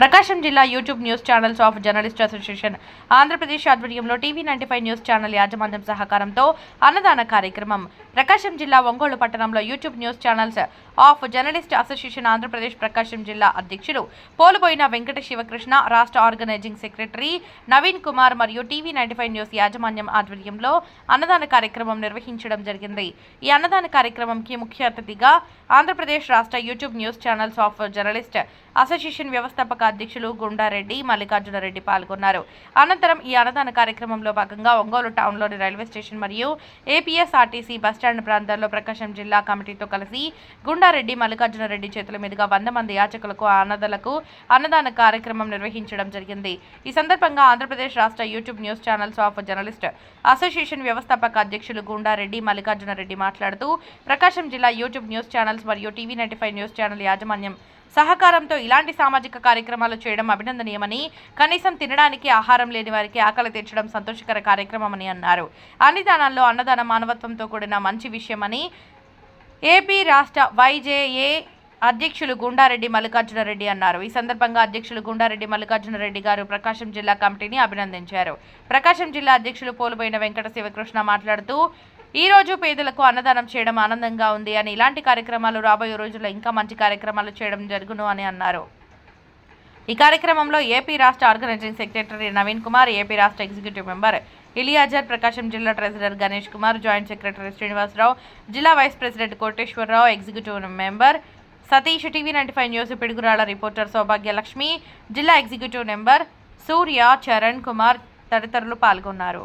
ప్రకాశం జిల్లా YouTube news channels of journalist association Andhra Pradesh ఆధ్వర్యంలో TV ninety five news channel యాజమాన్యం సహకారంతో అన్నదాన కార్యక్రమం ప్రకాశం జిల్లా ఒంగోలు పట్టణంలో YouTube news channels of journalist association Andhra Pradesh Prakasam జిల్లా అధ్యక్షులు పోలుపోయిన వెంకట శివకృష్ణ రాష్ట్ర ఆర్గనైజింగ్ సెక్రటరీ నవీన్ కుమార్ మరియు టీవీ నైన్టీ ఫైవ్ న్యూస్ యాజమాన్యం ఆధ్వర్యంలో అన్నదాన కార్యక్రమం నిర్వహించడం జరిగింది. ఈ అన్నదాన కార్యక్రమంకి ముఖ్య అతిథిగా ఆంధ్రప్రదేశ్ రాష్ట్ర YouTube news channels of journalist association వ్యవస్థాపక అధ్యక్షులు గుండారెడ్డి మల్లికార్జునరెడ్డి పాల్గొన్నారు. అనంతరం ఈ అన్నదాన కార్యక్రమంలో భాగంగా ఒంగోలు టౌన్లోని రైల్వే స్టేషన్ మరియు ఏపీఎస్ఆర్టీసీ బస్టాండ్ ప్రాంతాల్లో ప్రకాశం జిల్లా కమిటీతో కలిసి గుండారెడ్డి మల్లికార్జునరెడ్డి చేతుల మీదుగా వంద మంది యాచకులకు అన్నదలకు అన్నదాన కార్యక్రమం నిర్వహించడం జరిగింది. ఈ సందర్భంగా ఆంధ్రప్రదేశ్ రాష్ట్ర YouTube news channels of journalist association వ్యవస్థాపక అధ్యక్షులు గుండారెడ్డి మల్లికార్జునరెడ్డి మాట్లాడుతూ ప్రకాశం జిల్లా యూట్యూబ్ న్యూస్ ఛానల్స్ మరియు TV ninety five news channel యాజమాన్యం సహకారంతో ఇలాంటి సామాజిక కార్యక్రమాలు చేయడం అభినందనీయమని కనీసం తినడానికి ఆహారం లేని వారికి ఆకలి తీర్చడం సంతోషకర కార్యక్రమమని అన్నారు. అన్నిదానాల్లో అన్నదాన మానవత్వంతో కూడిన మంచి విషయమని ఏపీ రాష్ట్ర వైజేఏ అధ్యక్షులు గుండారెడ్డి మల్లికార్జునరెడ్డి అన్నారు. ఈ సందర్భంగా అధ్యక్షులు గుండారెడ్డి మల్లికార్జునరెడ్డి గారు ప్రకాశం జిల్లా కమిటీని అభినందించారు. ప్రకాశం జిల్లా అధ్యక్షులు పోలుపోయిన వెంకట శివకృష్ణ మాట్లాడుతూ ఈ రోజు పేదలకు అన్నదానం చేయడం ఆనందంగా ఉంది అని ఇలాంటి కార్యక్రమాలు రాబోయే రోజుల్లో ఇంకా మంచి కార్యక్రమాలు చేయడం జరుగును అని అన్నారు. ఈ కార్యక్రమంలో ఏపీ రాష్ట్ర organising secretary Naveen Kumar AP రాష్ట్ర ఎగ్జిక్యూటివ్ మెంబర్ ఇలియాజర్ ప్రకాశం జిల్లా treasurer Ganesh Kumar joint secretary Srinivasarao జిల్లా vice president Koteswararao executive member Satish TV ninety five news Piduguralla reporter Soubhagyalakshmi జిల్లా ఎగ్జిక్యూటివ్ మెంబర్ సూర్య చరణ్ కుమార్ తదితరులు పాల్గొన్నారు.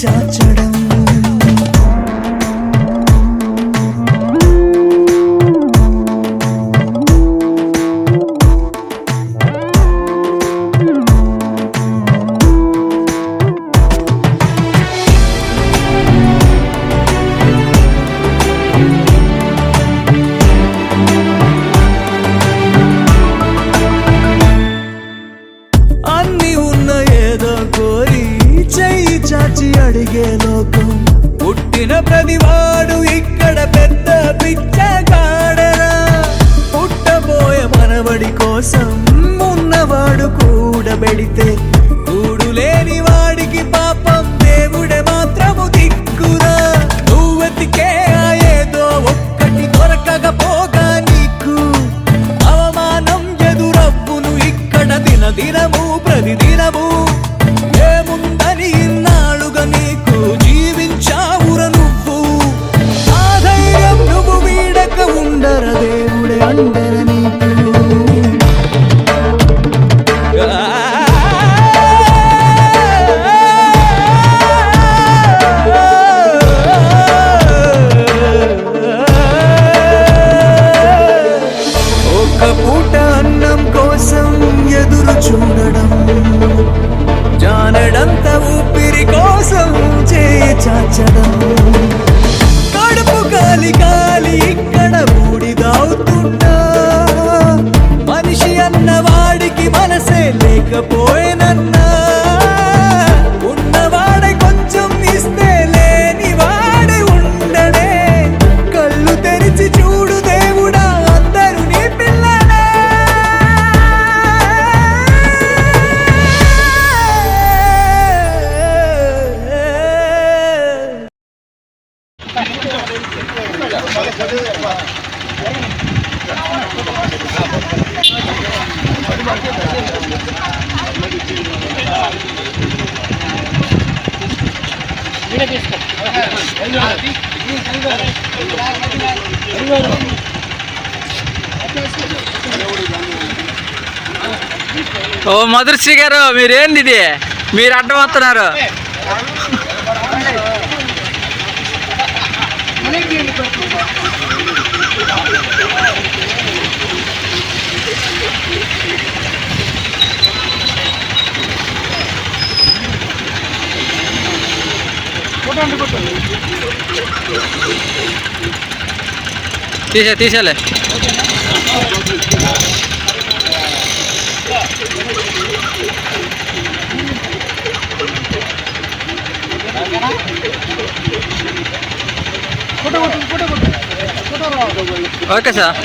చేయి so చాచడం. కడుపు కాలి గాలి ఇక్కడ బూడిదవుతున్నా మనిషి అన్నవాడికి మనసే లేకపోయేనన్నా ఓ మధుర్శ్రీ గారు మీరేంది ఇది? మీరు అడ్డం వస్తున్నారు. తీసే తీసేలే ఓకే సార్